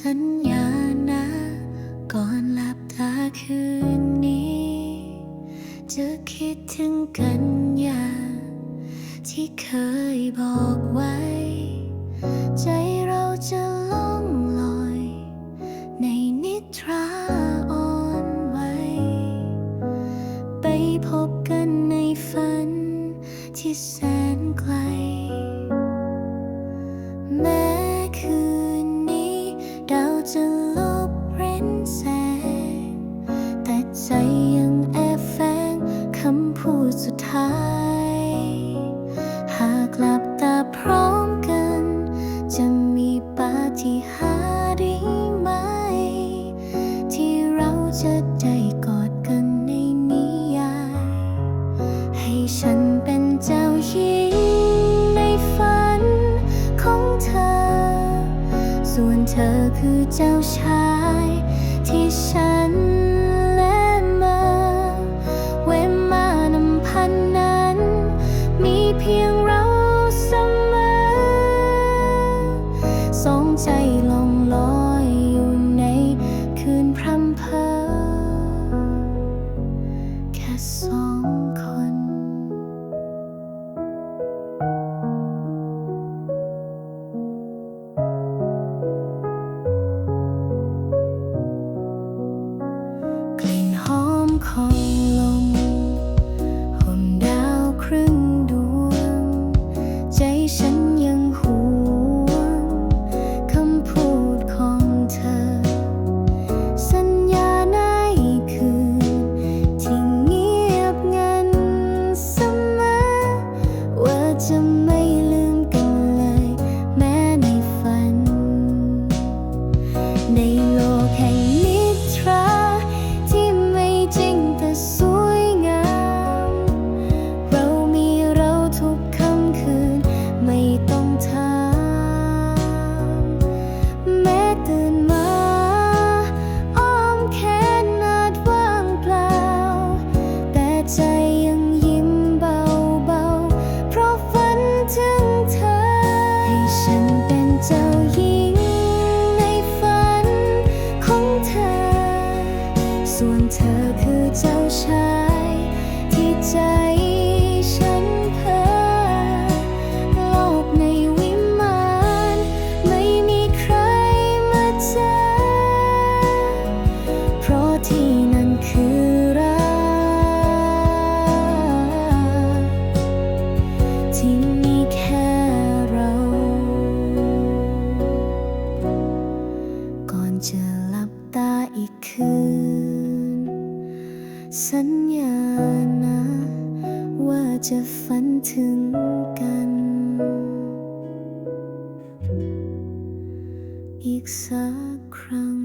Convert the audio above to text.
สัญญานะ ก่อนหลับตาคืนนี้ จะคิดถึงกันอย่างที่เคยบอกไว้ พูดสุดท้าย หากหลับตาพร้อมกัน จะมีปาฏิหาริย์ไหม ที่เราจะได้กอดกันในนิยาย ให้ฉันเป็นเจ้าหญิงในฝันของเธอ ส่วนเธอคือเจ้าชายที่ฉัน ใจลองลอยอยู่ในคืนพรำเพอแค่สองคนกลิ่นหอมของ จ้าหญิงในฝันของเธอ ส่วนเธอคือเจ้าชายที่ใจฉันเพ้อโลกในวิมานไม่มีใครมาเจอเพราะที่ จะหลับตาอีกคืน สัญญานะ ว่าจะฝันถึงกัน อีกสักครั้ง